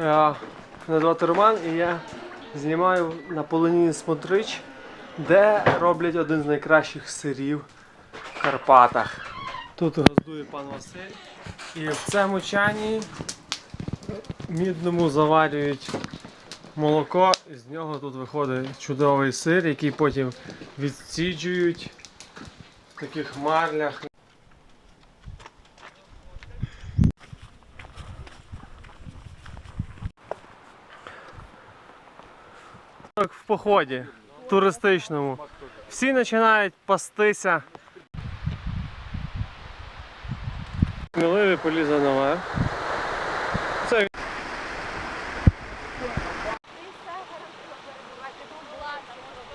Е, Мене звати Роман і я знімаю на полоні Смотрич, де роблять один з найкращих сирів в Карпатах. Тут гоздує пан Василь. І в цьому чані мідному заварюють молоко, і з нього тут виходить чудовий сир, який потім відсіджують в таких марлях. В поході туристичному. Всі починають пастися. Сміливий полізе наверх. Це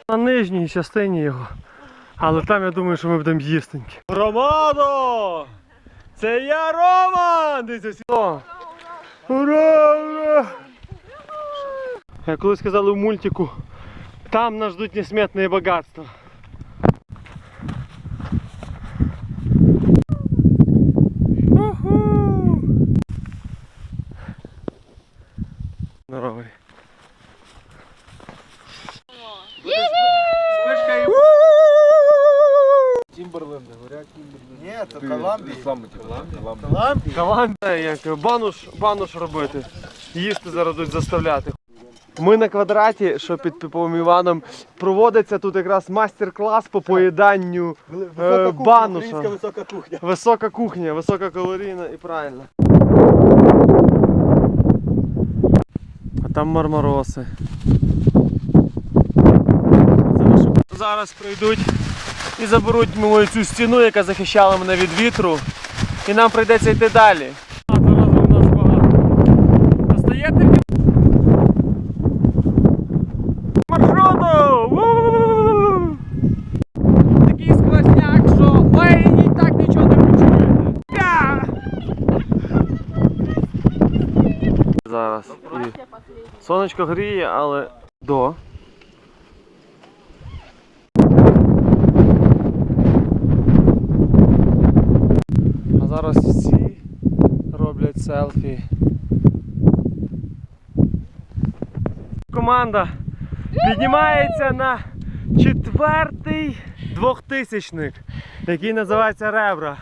на нижній частині його. Але там я думаю, що ми будемо їстенькі. Романо! Це я Роман! Дивіться! Ура! Ура! Як колись сказали в мультику, там нас ждуть несметные богатства. Уху! Здоровий. Тімберленди, горять Тімберленди. Ні, то Коламбія. Коламбія. Каланда, як бануш, бануш робити. Їсти зараз будуть заставляти. Ми на квадраті, що під Піповим Іваном, проводиться тут якраз майстер-клас по поїданню Висока бануша. українська висока кухня. Висока кухня, висококалорійна і правильно. А там мармароси. Зараз прийдуть і заберуть мою цю стіну, яка захищала мене від вітру. І нам прийдеться йти далі. Зараз. І сонечко гріє, але до. А зараз всі роблять селфі. Команда піднімається на четвертий двохтисячник, який називається Ребра.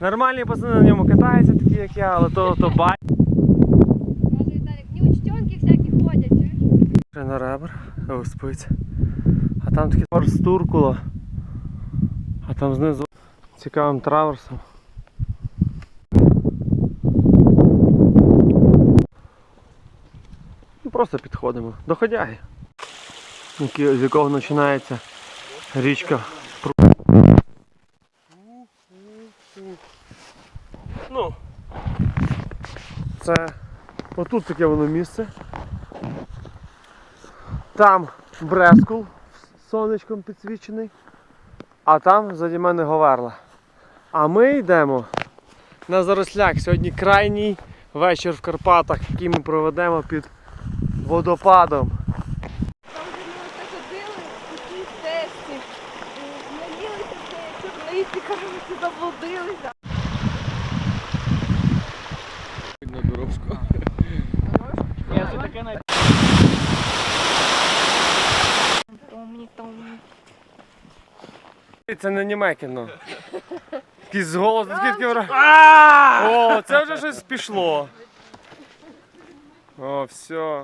Нормальні пацани на ньому катаються, такі як я, але то, то бай. Чуєш? Ще на ребр, о, спить. А там таке форстуркуло. А там знизу цікавим траверсом. Ну, Просто підходимо. Доходяги. З якого починається річка. Ну, це отут таке воно місце. Там Брескул сонечком підсвічений, а там заді мене Говерла. А ми йдемо на Заросляк. Сьогодні крайній вечір в Карпатах, який ми проведемо під водопадом. Там ми ходили, такі тесті, наїлися чорниці, коротше, заблудилися. Це не німе кіно. Якийсь голос, звідки вра. О, це вже щось пішло. О, все.